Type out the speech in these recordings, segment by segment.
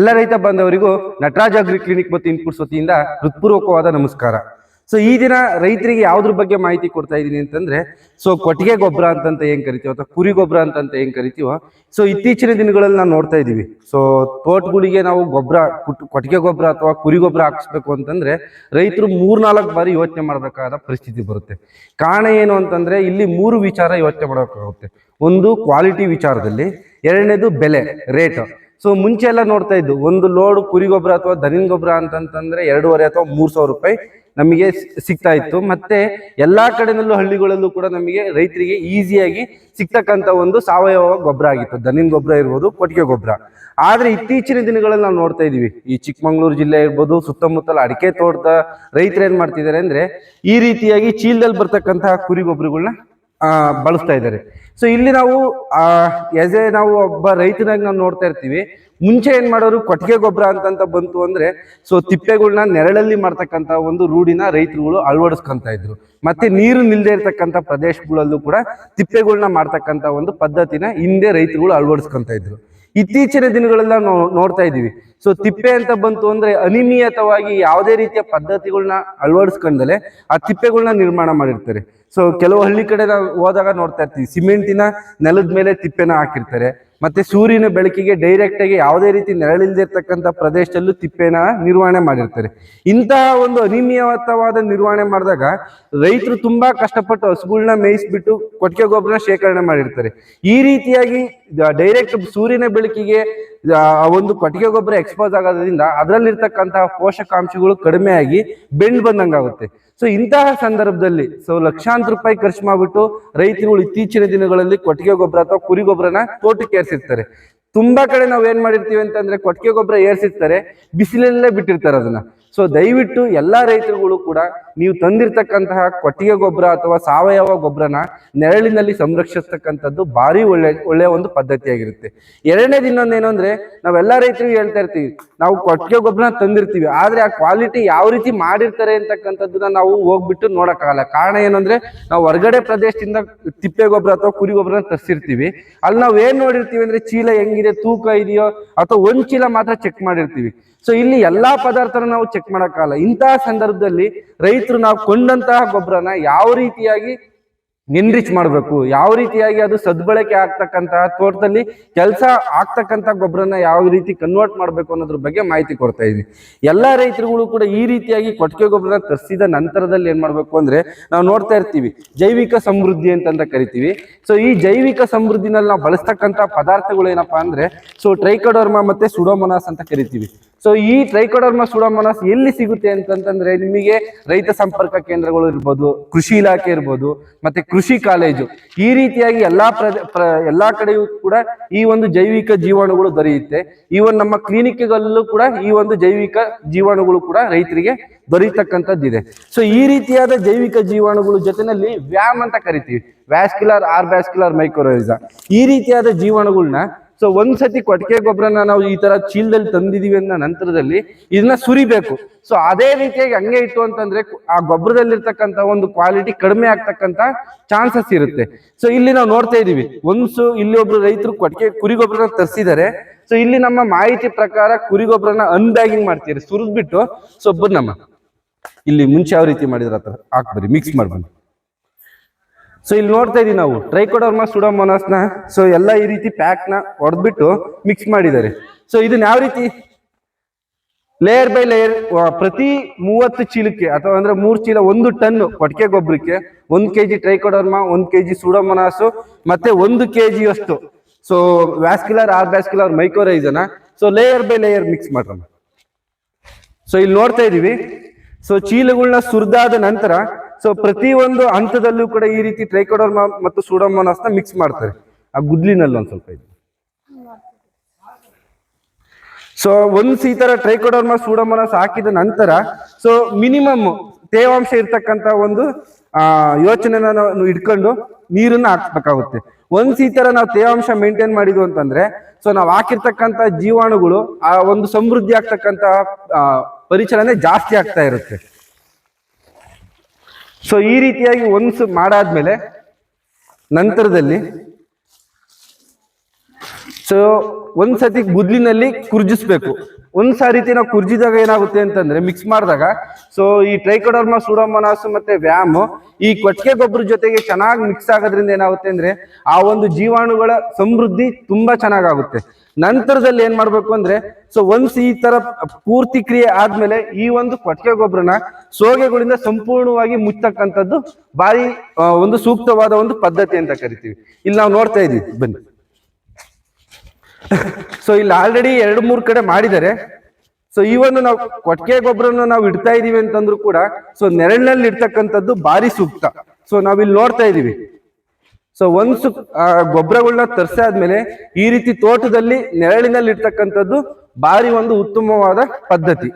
ಎಲ್ಲ ರೈತ ಬಾಂಧವರಿಗೂ ನಟರಾಜ್ ಅಗ್ರಿ ಕ್ಲಿನಿಕ್ ಮತ್ತು ಇನ್ಪುಟ್ಸ್ ವತಿಯಿಂದ ಹೃತ್ಪೂರ್ವಕವಾದ ನಮಸ್ಕಾರ. ಸೊ ಈ ದಿನ ರೈತರಿಗೆ ಯಾವ್ದ್ರ ಬಗ್ಗೆ ಮಾಹಿತಿ ಕೊಡ್ತಾ ಇದ್ದೀನಿ ಅಂತಂದ್ರೆ ಸೊ ಕೊಟ್ಟಿಗೆ ಗೊಬ್ಬರ ಅಂತಂತ ಏನ್ ಕರಿತೀವೋ ಅಥವಾ ಕುರಿ ಗೊಬ್ಬರ ಅಂತಂತ ಏನ್ ಕರಿತೀವೋ ಸೊ ಇತ್ತೀಚಿನ ದಿನಗಳಲ್ಲಿ ನಾವು ನೋಡ್ತಾ ಇದೀವಿ ಸೊ ತೋಟಗಳಿಗೆ ನಾವು ಗೊಬ್ಬರ ಕೊಟ್ಟಿಗೆ ಗೊಬ್ಬರ ಅಥವಾ ಕುರಿ ಗೊಬ್ಬರ ಹಾಕಿಸ್ಬೇಕು ಅಂತಂದ್ರೆ, ರೈತರು ಮೂರ್ನಾಲ್ಕು ಬಾರಿ ಯೋಚನೆ ಮಾಡಬೇಕಾದ ಪರಿಸ್ಥಿತಿ ಬರುತ್ತೆ. ಕಾರಣ ಏನು ಅಂತಂದ್ರೆ, ಇಲ್ಲಿ ಮೂರು ವಿಚಾರ ಯೋಚನೆ ಮಾಡಬೇಕಾಗುತ್ತೆ. ಒಂದು ಕ್ವಾಲಿಟಿ ವಿಚಾರದಲ್ಲಿ. ಎರಡನೇದು ಬೆಲೆ ರೇಟ್ ಸೊ ಮುಂಚೆ ಎಲ್ಲ ನೋಡ್ತಾ ಇದ್ದು, ಒಂದು ಲೋಡ್ ಕುರಿ ಗೊಬ್ಬರ ಅಥವಾ ದನಿನ ಗೊಬ್ಬರ ಅಂತಂತಂದ್ರೆ ಎರಡೂವರೆ ಅಥವಾ ಮೂರ್ ಸಾವಿರ ರೂಪಾಯಿ ನಮಗೆ ಸಿಗ್ತಾ ಇತ್ತು. ಮತ್ತೆ ಎಲ್ಲಾ ಕಡೆನಲ್ಲೂ ಹಳ್ಳಿಗಳಲ್ಲೂ ಕೂಡ ನಮಗೆ ರೈತರಿಗೆ ಈಸಿಯಾಗಿ ಸಿಗ್ತಕ್ಕಂಥ ಒಂದು ಸಾವಯವ ಗೊಬ್ಬರ ಆಗಿತ್ತು. ದನಿನ ಗೊಬ್ಬರ ಇರ್ಬೋದು, ಕೊಟ್ಟಿಗೆ ಗೊಬ್ಬರ. ಆದ್ರೆ ಇತ್ತೀಚಿನ ದಿನಗಳಲ್ಲಿ ನಾವು ನೋಡ್ತಾ ಇದೀವಿ ಈ ಚಿಕ್ಕಮಂಗ್ಳೂರು ಜಿಲ್ಲೆ ಇರ್ಬೋದು, ಸುತ್ತಮುತ್ತಲ ಅಡಿಕೆ ತೋಟದ ರೈತರು ಏನ್ ಮಾಡ್ತಿದ್ದಾರೆ ಅಂದ್ರೆ ಈ ರೀತಿಯಾಗಿ ಚೀಲದಲ್ಲಿ ಬರ್ತಕ್ಕಂತಹ ಕುರಿ ಗೊಬ್ಬರಗಳನ್ನ ಬಳಸ್ತಾ ಇದ್ದಾರೆ. ಸೊ ಇಲ್ಲಿ ನಾವು, ಆ ಎಸ್ ಎ ನಾವು ಒಬ್ಬ ರೈತನಾಗಿ ನಾವು ನೋಡ್ತಾ ಇರ್ತೀವಿ. ಮುಂಚೆ ಏನ್ ಮಾಡೋರು ಕೊಟ್ಟಿಗೆ ಗೊಬ್ಬರ ಅಂತಂತ ಬಂತು ಅಂದ್ರೆ ಸೊ ತಿಪ್ಪೆಗಳನ್ನ ನೆರಳಲ್ಲಿ ಮಾಡ್ತಕ್ಕಂತ ಒಂದು ರೂಢಿನ ರೈತರುಗಳು ಅಳವಡಿಸ್ಕೊಂತ ಇದ್ರು. ಮತ್ತೆ ನೀರು ನಿಲ್ದೇ ಇರ್ತಕ್ಕಂಥ ಪ್ರದೇಶಗಳಲ್ಲೂ ಕೂಡ ತಿಪ್ಪೆಗಳನ್ನ ಮಾಡ್ತಕ್ಕಂತ ಒಂದು ಪದ್ಧತಿನ ಹಿಂದೆ ರೈತರುಗಳು ಅಳವಡಿಸ್ಕೊಂತ ಇದ್ರು. ಇತ್ತೀಚಿನ ದಿನಗಳೆಲ್ಲ ನಾವು ನೋಡ್ತಾ ಇದ್ದೀವಿ. ಸೊ ತಿಪ್ಪೆ ಅಂತ ಬಂತು ಅಂದ್ರೆ ಅನಿಮಿಯತವಾಗಿ ಯಾವುದೇ ರೀತಿಯ ಪದ್ಧತಿಗಳನ್ನ ಅಳವಡಿಸ್ಕೊಂಡಲೆ ಆ ತಿಪ್ಪೆಗಳನ್ನ ನಿರ್ಮಾಣ ಮಾಡಿರ್ತಾರೆ. ಸೊ ಕೆಲವು ಹಳ್ಳಿ ಕಡೆ ನಾವು ಹೋದಾಗ ನೋಡ್ತಾ ಇರ್ತೀವಿ. ಸಿಮೆಂಟಿನ ನೆಲದ ಮೇಲೆ ತಿಪ್ಪೆನ ಹಾಕಿರ್ತಾರೆ. ಮತ್ತೆ ಸೂರ್ಯನ ಬೆಳಕಿಗೆ ಡೈರೆಕ್ಟ್ ಆಗಿ ಯಾವುದೇ ರೀತಿ ನೆರಳಿಲ್ದಿರ್ತಕ್ಕಂಥ ಪ್ರದೇಶದಲ್ಲೂ ತಿಪ್ಪೆನ ನಿರ್ವಹಣೆ ಮಾಡಿರ್ತಾರೆ. ಇಂತಹ ಒಂದು ಅನಿಯಮಿತವಾದ ನಿರ್ವಹಣೆ ಮಾಡಿದಾಗ ರೈತರು ತುಂಬಾ ಕಷ್ಟಪಟ್ಟು ಹಸುಗಳನ್ನ ಮೇಯಿಸ್ಬಿಟ್ಟು ಕೊಟ್ಟಿಗೆ ಗೊಬ್ಬರ ಶೇಖರಣೆ ಮಾಡಿರ್ತಾರೆ. ಈ ರೀತಿಯಾಗಿ ಡೈರೆಕ್ಟ್ ಸೂರ್ಯನ ಬೆಳಕಿಗೆ ಆ, ಒಂದು ಕೊಟ್ಟಿಗೆ ಗೊಬ್ಬರ ಎಕ್ಸ್ಪೋಸ್ ಆಗೋದ್ರಿಂದ ಅದರಲ್ಲಿರ್ತಕ್ಕಂತಹ ಪೋಷಕಾಂಶಗಳು ಕಡಿಮೆ ಆಗಿ ಬೆಂಡ್ ಬಂದಂಗಾಗುತ್ತೆ. ಸೊ ಇಂತಹ ಸಂದರ್ಭದಲ್ಲಿ ಸೊ ಲಕ್ಷಾಂತರ ರೂಪಾಯಿ ಖರ್ಚು ಮಾಡಿಬಿಟ್ಟು ರೈತರುಗಳು ಇತ್ತೀಚಿನ ದಿನಗಳಲ್ಲಿ ಕೊಟ್ಟಿಗೆ ಗೊಬ್ಬರ ಅಥವಾ ಕುರಿ ಗೊಬ್ಬರನ ತೋಟಕ್ಕೆ ಏರ್ಸಿರ್ತಾರೆ. ತುಂಬಾ ಕಡೆ ನಾವು ಏನ್ ಮಾಡಿರ್ತೀವಿ ಅಂತಂದ್ರೆ ಕೊಟ್ಟಿಗೆ ಗೊಬ್ಬರ ಏರ್ಸಿರ್ತಾರೆ, ಬಿಸಿಲಲ್ಲೇ ಬಿಟ್ಟಿರ್ತಾರೆ ಅದನ್ನ. ಸೊ ದಯವಿಟ್ಟು ಎಲ್ಲಾ ರೈತರುಗಳು ಕೂಡ ನೀವು ತಂದಿರ್ತಕ್ಕಂತಹ ಕೊಟ್ಟಿಗೆ ಗೊಬ್ಬರ ಅಥವಾ ಸಾವಯವ ಗೊಬ್ಬರನ ನೆರಳಿನಲ್ಲಿ ಸಂರಕ್ಷಿಸ್ತಕ್ಕಂಥದ್ದು ಭಾರಿ ಒಳ್ಳೆ, ಒಳ್ಳೆಯ ಒಂದು ಪದ್ಧತಿಯಾಗಿರುತ್ತೆ. ಎರಡನೇದು ಇನ್ನೊಂದೇನು ಅಂದ್ರೆ ನಾವೆಲ್ಲ ರೈತರಿಗೆ ಹೇಳ್ತಾ ಇರ್ತೀವಿ, ನಾವು ಕೊಟ್ಟಿಗೆ ಗೊಬ್ಬರನ ತಂದಿರ್ತೀವಿ, ಆದ್ರೆ ಆ ಕ್ವಾಲಿಟಿ ಯಾವ ರೀತಿ ಮಾಡಿರ್ತಾರೆ ಅಂತಕ್ಕಂಥದ್ದನ್ನ ನಾವು ಹೋಗ್ಬಿಟ್ಟು ನೋಡಕ್ಕಾಗಲ್ಲ. ಕಾರಣ ಏನಂದ್ರೆ ನಾವು ಹೊರಗಡೆ ಪ್ರದೇಶದಿಂದ ತಿಪ್ಪೆ ಗೊಬ್ಬರ ಅಥವಾ ಕುರಿ ಗೊಬ್ಬರನ ತರಿಸಿರ್ತೀವಿ, ಅಲ್ಲಿ ನಾವು ಏನ್ ನೋಡಿರ್ತೀವಿ ಅಂದ್ರೆ ಚೀಲ ಹೆಂಗಿದೆ, ತೂಕ ಇದೆಯೋ ಅಥವಾ ಒಂದ್ ಚೀಲ ಮಾತ್ರ ಚೆಕ್ ಮಾಡಿರ್ತೀವಿ. ಸೊ ಇಲ್ಲಿ ಎಲ್ಲಾ ಪದಾರ್ಥನ ನಾವು ಚೆಕ್ ಮಾಡೋಕ್ಕಾಗಲ್ಲ. ಇಂತಹ ಸಂದರ್ಭದಲ್ಲಿ ರೈತರು ನಾವು ಕೊಂಡಂತಹ ಗೊಬ್ಬರನ ಯಾವ ರೀತಿಯಾಗಿ ಎನ್ರಿಚ್ ಮಾಡಬೇಕು. ಯಾವ ರೀತಿಯಾಗಿ ಅದು ಸದ್ಬಳಕೆ ಆಗ್ತಕ್ಕಂತಹ ತೋಟದಲ್ಲಿ ಕೆಲಸ ಆಗ್ತಕ್ಕಂಥ ಗೊಬ್ಬರನ ಯಾವ ರೀತಿ ಕನ್ವರ್ಟ್ ಮಾಡಬೇಕು ಅನ್ನೋದ್ರ ಬಗ್ಗೆ ಮಾಹಿತಿ ಕೊಡ್ತಾ ಇದೀನಿ ಎಲ್ಲಾ ರೈತರುಗಳು ಕೂಡ ಈ ರೀತಿಯಾಗಿ ಕೊಟ್ಟಿಗೆ ಗೊಬ್ಬರನ ತರಿಸಿದ ನಂತರದಲ್ಲಿ ಏನ್ ಮಾಡ್ಬೇಕು ಅಂದ್ರೆ ನಾವು ನೋಡ್ತಾ ಇರ್ತೀವಿ, ಜೈವಿಕ ಸಮೃದ್ಧಿ ಅಂತಂತ ಕರಿತೀವಿ. ಸೊ ಈ ಜೈವಿಕ ಸಮೃದ್ಧಿನಲ್ಲಿ ನಾವು ಬಳಸ್ತಕ್ಕಂಥ ಪದಾರ್ಥಗಳು ಏನಪ್ಪಾ ಅಂದ್ರೆ ಸೊ ಟ್ರೈಕೋಡರ್ಮಾ ಮತ್ತೆ ಸುಡೋಮೊನಾಸ್ ಅಂತ ಕರಿತೀವಿ. ಸೊ ಈ ಟ್ರೈಕೋಡರ್ಮಾ ಸುಡೋಮೊನಾಸ್ ಎಲ್ಲಿ ಸಿಗುತ್ತೆ ಅಂತಂದ್ರೆ ನಿಮಗೆ ರೈತ ಸಂಪರ್ಕ ಕೇಂದ್ರಗಳು ಇರ್ಬೋದು, ಕೃಷಿ ಇಲಾಖೆ ಇರ್ಬೋದು, ಮತ್ತೆ ಕೃಷಿ ಕಾಲೇಜು. ಈ ರೀತಿಯಾಗಿ ಎಲ್ಲಾ ಪ್ರ ಎಲ್ಲಾ ಕಡೆಯೂ ಕೂಡ ಈ ಒಂದು ಜೈವಿಕ ಜೀವಾಣುಗಳು ದೊರೆಯುತ್ತೆ. ಈವನ್ ನಮ್ಮ ಕ್ಲಿನಿಕ್ಗಳಲ್ಲೂ ಕೂಡ ಈ ಒಂದು ಜೈವಿಕ ಜೀವಾಣುಗಳು ಕೂಡ ರೈತರಿಗೆ ದೊರೆಯತಕ್ಕಂಥದ್ದಿದೆ ಸೊ ಈ ರೀತಿಯಾದ ಜೈವಿಕ ಜೀವಾಣುಗಳ ಜೊತೆನಲ್ಲಿ ವ್ಯಾಮ್ ಅಂತ ಕರಿತೀವಿ. ವ್ಯಾಸ್ಕ್ಯುಲರ್, ಆರ್ ವ್ಯಾಸ್ಕ್ಯುಲರ್ ಮೈಕ್ರೋರೈಸ ಈ ರೀತಿಯಾದ ಜೀವಾಣುಗಳನ್ನ ಸೊ ಒಂದ್ಸತಿ ಕೊಟ್ಟಿಗೆ ಗೊಬ್ಬರನ ನಾವು ಈ ತರ ಚೀಲದಲ್ಲಿ ತಂದಿದೀವಿ ಅನ್ನೋ ನಂತರದಲ್ಲಿ ಇದನ್ನ ಸುರಿಬೇಕು. ಸೊ ಅದೇ ರೀತಿಯಾಗಿ ಹಂಗೆ ಇತ್ತು ಅಂತಂದ್ರೆ ಆ ಗೊಬ್ಬರದಲ್ಲಿರ್ತಕ್ಕಂಥ ಒಂದು ಕ್ವಾಲಿಟಿ ಕಡಿಮೆ ಆಗ್ತಕ್ಕಂತ ಚಾನ್ಸಸ್ ಇರುತ್ತೆ. ಸೊ ಇಲ್ಲಿ ನಾವು ನೋಡ್ತಾ ಇದೀವಿ. ಒಂದ್ಸು ಇಲ್ಲಿ ಒಬ್ರು ರೈತರು ಕೊಟ್ಟಿಗೆ ಕುರಿ ಗೊಬ್ಬರನ ತರಿಸಿದ್ದಾರೆ ಸೊ ಇಲ್ಲಿ ನಮ್ಮ ಮಾಹಿತಿ ಪ್ರಕಾರ ಕುರಿ ಗೊಬ್ಬರನ ಅನ್ಬ್ಯಾಗಿಂಗ್ ಮಾಡ್ತೀರಿ. ಸುರಿದ್ಬಿಟ್ಟು. ಸೊ ನಮ್ಮ ಇಲ್ಲಿ ಮುಂಚೆ ಯಾವ ರೀತಿ ಮಾಡಿದ್ರ ಆತರ ಹಾಕ್ಬರಿ ಮಿಕ್ಸ್ ಮಾಡ್ಬನ್ನಿ. ಸೊ ಇಲ್ಲಿ ನೋಡ್ತಾ ಇದೀವಿ ನಾವು. ಟ್ರೈಕೋಡರ್ಮಾ ಸುಡೋಮೋನಾಸ್ನ ಸೊ ಎಲ್ಲ ಈ ರೀತಿ ಪ್ಯಾಕ್ನ ಹೊಡೆದ್ಬಿಟ್ಟು ಮಿಕ್ಸ್ ಮಾಡಿದ್ದಾರೆ. ಸೊ ಇದನ್ನ ಯಾವ ರೀತಿ? ಲೇಯರ್ ಬೈ ಲೇಯರ್ ಪ್ರತಿ ಮೂವತ್ತು ಚೀಲಕ್ಕೆ ಅಥವಾ ಅಂದ್ರೆ ಮೂರು ಚೀಲ ಒಂದು ಟನ್ ಕೊಟ್ಟಿಗೆ ಗೊಬ್ಬರಕ್ಕೆ ಒಂದ್ ಕೆಜಿ ಒಂದು ಕೆ ಜಿ ಸುಡೋಮೊನಾಸು ಮತ್ತೆ ಒಂದು ಕೆ ಅಷ್ಟು so vascular or vascular ಮೈಕ್ರೋರೈಸನ so layer by layer mix ಮಾಡ್ರಮ್ಮ. So ಇಲ್ಲಿ ನೋಡ್ತಾ ಇದೀವಿ. ಸೊ ಚೀಲಗಳನ್ನ ಸುರಿದಾದ ನಂತರ ಸೊ ಪ್ರತಿ ಒಂದು ಹಂತದಲ್ಲೂ ಕೂಡ ಈ ರೀತಿ ಟ್ರೈಕೋಡರ್ಮಾ ಮತ್ತು ಸೂಡೋಮೋನಾಸ್ನ ಮಿಕ್ಸ್ ಮಾಡ್ತಾರೆ. ಆ ಗುದ್ಲಿನಲ್ಲಿ ಒಂದ್ ಸ್ವಲ್ಪ ಇದು ಸೊ ಒಂದ್ ಈ ತರ ಟ್ರೈಕೋಡರ್ಮಾ ಸೂಡೋಮೋನಾಸ್ ಹಾಕಿದ ನಂತರ ಸೊ ಮಿನಿಮಮ್ ತೇವಾಂಶ ಇರ್ತಕ್ಕಂತ ಒಂದು, ಆ ಯೋಚನೆನ ನಾವು ಇಟ್ಕೊಂಡು ನೀರನ್ನ ಹಾಕ್ಬೇಕಾಗುತ್ತೆ. ಒಂದ್ ಈ ತರ ನಾವು ತೇವಾಂಶ ಮೇಂಟೈನ್ ಮಾಡಿದ್ವು ಅಂತಂದ್ರೆ ಸೊ ನಾವು ಹಾಕಿರ್ತಕ್ಕಂತ ಜೀವಾಣುಗಳು, ಆ ಒಂದು ಸಮೃದ್ಧಿ ಆಗ್ತಕ್ಕಂತ ಪರಿಚಲನೆ ಜಾಸ್ತಿ ಆಗ್ತಾ ಇರುತ್ತೆ. ಸೊ ಈ ರೀತಿಯಾಗಿ ಒಂದ್ಸ್ ಮಾಡಾದ್ಮೇಲೆ ನಂತರದಲ್ಲಿ ಸೊ ಒಂದ್ಸತಿ ಗುದ್ಲಿನಲ್ಲಿ ಕುರ್ಜಿಸ್ಬೇಕು. ಒಂದ್ ಸಾರಿತಿ ನಾವು ಕುರ್ಜಿದಾಗ ಏನಾಗುತ್ತೆ ಅಂತಂದ್ರೆ ಮಿಕ್ಸ್ ಮಾಡಿದಾಗ ಸೊ ಈ ಟ್ರೈಕೋಡರ್ಮ ಸೂಡಮನಾಸ್ ಮತ್ತೆ ವ್ಯಾಮ್ ಈ ಕೊಟ್ಟಿಗೆ ಗೊಬ್ಬರ ಜೊತೆಗೆ ಚೆನ್ನಾಗಿ ಮಿಕ್ಸ್ ಆಗೋದ್ರಿಂದ ಏನಾಗುತ್ತೆ ಅಂದ್ರೆ ಆ ಒಂದು ಜೀವಾಣುಗಳ ಸಮೃದ್ಧಿ ತುಂಬಾ ಚೆನ್ನಾಗಾಗುತ್ತೆ. ನಂತರದಲ್ಲಿ ಏನ್ ಮಾಡ್ಬೇಕು ಅಂದ್ರೆ ಸೊ ಒನ್ಸ್ ಈ ತರ ಪೂರ್ತಿ ಕ್ರಿಯೆ ಆದ್ಮೇಲೆ ಈ ಒಂದು ಕೊಟ್ಟಿಗೆ ಗೊಬ್ಬರನ ಸೋಗೆಗಳಿಂದ ಸಂಪೂರ್ಣವಾಗಿ ಮುಚ್ಚತಕ್ಕಂಥದ್ದು ಬಾರಿ ಒಂದು ಸೂಕ್ತವಾದ ಒಂದು ಪದ್ಧತಿ ಅಂತ ಕರಿತೀವಿ. ಇಲ್ಲಿ ನಾವು ನೋಡ್ತಾ ಇದೀವಿ ಬನ್ನಿ. ಸೊ ಇಲ್ಲಿ ಆಲ್ರೆಡಿ ಎರಡು ಮೂರು ಕಡೆ ಮಾಡಿದ್ದಾರೆ. ಸೊ ಈ ಒಂದು ನಾವು ಕೊಟ್ಟಿಗೆ ಗೊಬ್ಬರನ ನಾವು ಇಡ್ತಾ ಇದೀವಿ ಅಂತಂದ್ರು ಕೂಡ ಸೊ ನೆರಳಿನಲ್ಲಿ ಇಡ್ತಕ್ಕಂಥದ್ದು ಭಾರಿ ಸೂಕ್ತ. ಸೊ ನಾವಿಲ್ಲಿ ನೋಡ್ತಾ ಇದೀವಿ. ಸೊ ಒಂದ್ ಗೊಬ್ಬರಗಳನ್ನ ತರಿಸಾದ್ಮೇಲೆ ಈ ರೀತಿ ತೋಟದಲ್ಲಿ ನೆರಳಿನಲ್ಲಿ ಇಡ್ತಕ್ಕಂಥದ್ದು ಭಾರಿ ಒಂದು ಉತ್ತಮವಾದ ಪದ್ಧತಿ.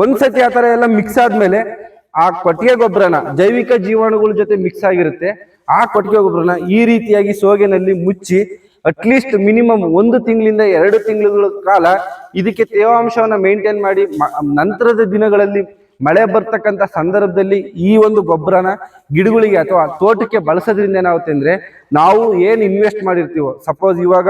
ಒಂದ್ಸತಿ ಆ ತರ ಎಲ್ಲ ಮಿಕ್ಸ್ ಆದ್ಮೇಲೆ ಆ ಕೊಟ್ಟಿಗೆ ಗೊಬ್ಬರನ ಜೈವಿಕ ಜೀವಾಣುಗಳ ಜೊತೆ ಮಿಕ್ಸ್ ಆಗಿರುತ್ತೆ. ಆ ಕೊಟ್ಟಿಗೆ ಗೊಬ್ಬರನ ಈ ರೀತಿಯಾಗಿ ಸೋಗೆನಲ್ಲಿ ಮುಚ್ಚಿ ಅಟ್ಲೀಸ್ಟ್ ಮಿನಿಮಮ್ ಒಂದು ತಿಂಗಳಿಂದ ಎರಡು ತಿಂಗಳುಗಳ ಕಾಲ ಇದಕ್ಕೆ ತೇವಾಂಶವನ್ನು ಮೇಂಟೈನ್ ಮಾಡಿ ನಂತರದ ದಿನಗಳಲ್ಲಿ ಮಳೆ ಬರ್ತಕ್ಕಂಥ ಸಂದರ್ಭದಲ್ಲಿ ಈ ಒಂದು ಗೊಬ್ಬರನ ಗಿಡಗಳಿಗೆ ಅಥವಾ ತೋಟಕ್ಕೆ ಬಳಸೋದ್ರಿಂದ ಏನಾಗುತ್ತೆ ಅಂದ್ರೆ ನಾವು ಏನು ಇನ್ವೆಸ್ಟ್ ಮಾಡಿರ್ತೀವೋ ಸಪೋಸ್ ಇವಾಗ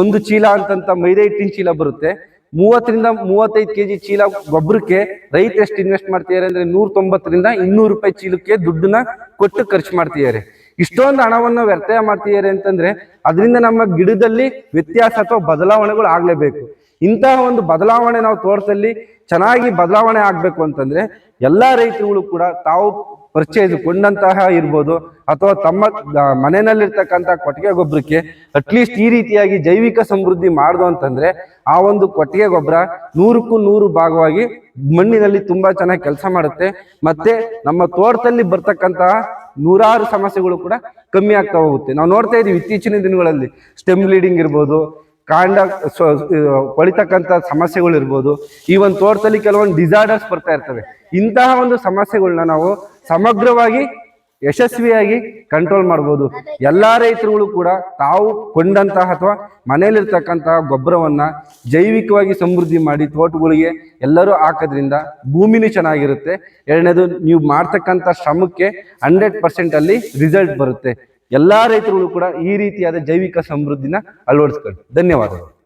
ಒಂದು ಚೀಲ ಅಂತಂತ ಮೈದಾ ಹಿಟ್ಟಿನ ಚೀಲ ಬರುತ್ತೆ. ಮೂವತ್ತರಿಂದ ಮೂವತ್ತೈದು ಕೆಜಿ ಚೀಲ ಗೊಬ್ಬರಕ್ಕೆ ರೈತ ಎಷ್ಟು ಇನ್ವೆಸ್ಟ್ ಮಾಡ್ತಿದ್ದಾರೆ ಅಂದ್ರೆ ನೂರ ತೊಂಬತ್ತರಿಂದ ಇನ್ನೂರು ರೂಪಾಯಿ ಚೀಲಕ್ಕೆ ದುಡ್ಡನ್ನ ಕೊಟ್ಟು ಖರ್ಚು ಮಾಡ್ತಿದ್ದಾರೆ. ಇಷ್ಟೊಂದು ಹಣವನ್ನು ವ್ಯರ್ಥ ಮಾಡ್ತಿದ್ದಾರೆ ಅಂತಂದ್ರೆ ಅದರಿಂದ ನಮ್ಮ ಗಿಡದಲ್ಲಿ ವ್ಯತ್ಯಾಸ ಅಥವಾ ಬದಲಾವಣೆಗಳು ಆಗ್ಲೇಬೇಕು. ಇಂತಹ ಒಂದು ಬದಲಾವಣೆ ನಾವು ತೋಟದಲ್ಲಿ ಚೆನ್ನಾಗಿ ಬದಲಾವಣೆ ಆಗ್ಬೇಕು ಅಂತಂದ್ರೆ ಎಲ್ಲಾ ರೈತರುಗಳು ಕೂಡ ತಾವು ಪರಿಚಯಿಸಿಕೊಂಡಂತಹ ಕೊಂಡಂತಹ ಇರ್ಬೋದು ಅಥವಾ ತಮ್ಮ ಮನೆಯಲ್ಲಿರ್ತಕ್ಕಂಥ ಕೊಟ್ಟಿಗೆ ಗೊಬ್ಬರಕ್ಕೆ ಅಟ್ಲೀಸ್ಟ್ ಈ ರೀತಿಯಾಗಿ ಜೈವಿಕ ಸಮೃದ್ಧಿ ಮಾಡ್ದು ಅಂತಂದ್ರೆ ಆ ಒಂದು ಕೊಟ್ಟಿಗೆ ಗೊಬ್ಬರ ನೂರಕ್ಕೂ ನೂರು ಭಾಗವಾಗಿ ಮಣ್ಣಿನಲ್ಲಿ ತುಂಬಾ ಚೆನ್ನಾಗಿ ಕೆಲಸ ಮಾಡುತ್ತೆ. ಮತ್ತೆ ನಮ್ಮ ತೋಟದಲ್ಲಿ ಬರ್ತಕ್ಕಂತಹ ನೂರಾರು ಸಮಸ್ಯೆಗಳು ಕೂಡ ಕಮ್ಮಿ ಆಗ್ತಾ ಹೋಗುತ್ತೆ. ನಾವು ನೋಡ್ತಾ ಇದೀವಿ ಇತ್ತೀಚಿನ ದಿನಗಳಲ್ಲಿ ಸ್ಟೆಮ್ ಲೀಡಿಂಗ್ ಇರ್ಬೋದು, ಕಾಂಡ ಕೊಳಿತಕ್ಕಂಥ ಸಮಸ್ಯೆಗಳು ಇರ್ಬೋದು. ಈ ಒಂದು ತೋಟದಲ್ಲಿ ಕೆಲವೊಂದು ಡಿಸಾರ್ಡರ್ಸ್ ಬರ್ತಾ ಇರ್ತವೆ. ಇಂತಹ ಒಂದು ಸಮಸ್ಯೆಗಳನ್ನ ನಾವು ಸಮಗ್ರವಾಗಿ ಯಶಸ್ವಿಯಾಗಿ ಕಂಟ್ರೋಲ್ ಮಾಡ್ಬೋದು. ಎಲ್ಲ ರೈತರುಗಳು ಕೂಡ ತಾವು ಕೊಂಡಂತಹ ಅಥವಾ ಮನೆಯಲ್ಲಿರ್ತಕ್ಕಂತಹ ಗೊಬ್ಬರವನ್ನ ಜೈವಿಕವಾಗಿ ಸಮೃದ್ಧಿ ಮಾಡಿ ತೋಟಗಳಿಗೆ ಎಲ್ಲರೂ ಹಾಕೋದ್ರಿಂದ ಭೂಮಿನೂ ಚೆನ್ನಾಗಿರುತ್ತೆ. ಎರಡನೇದು ನೀವು ಮಾಡ್ತಕ್ಕಂಥ ಶ್ರಮಕ್ಕೆ ಹಂಡ್ರೆಡ್ ಪರ್ಸೆಂಟ್ ಅಲ್ಲಿ ರಿಸಲ್ಟ್ ಬರುತ್ತೆ. ಎಲ್ಲ ರೈತರುಗಳು ಕೂಡ ಈ ರೀತಿಯಾದ ಜೈವಿಕ ಸಮೃದ್ಧಿನ ಅಳವಡಿಸ್ಕೊಳ್ಳಿ. ಧನ್ಯವಾದಗಳು.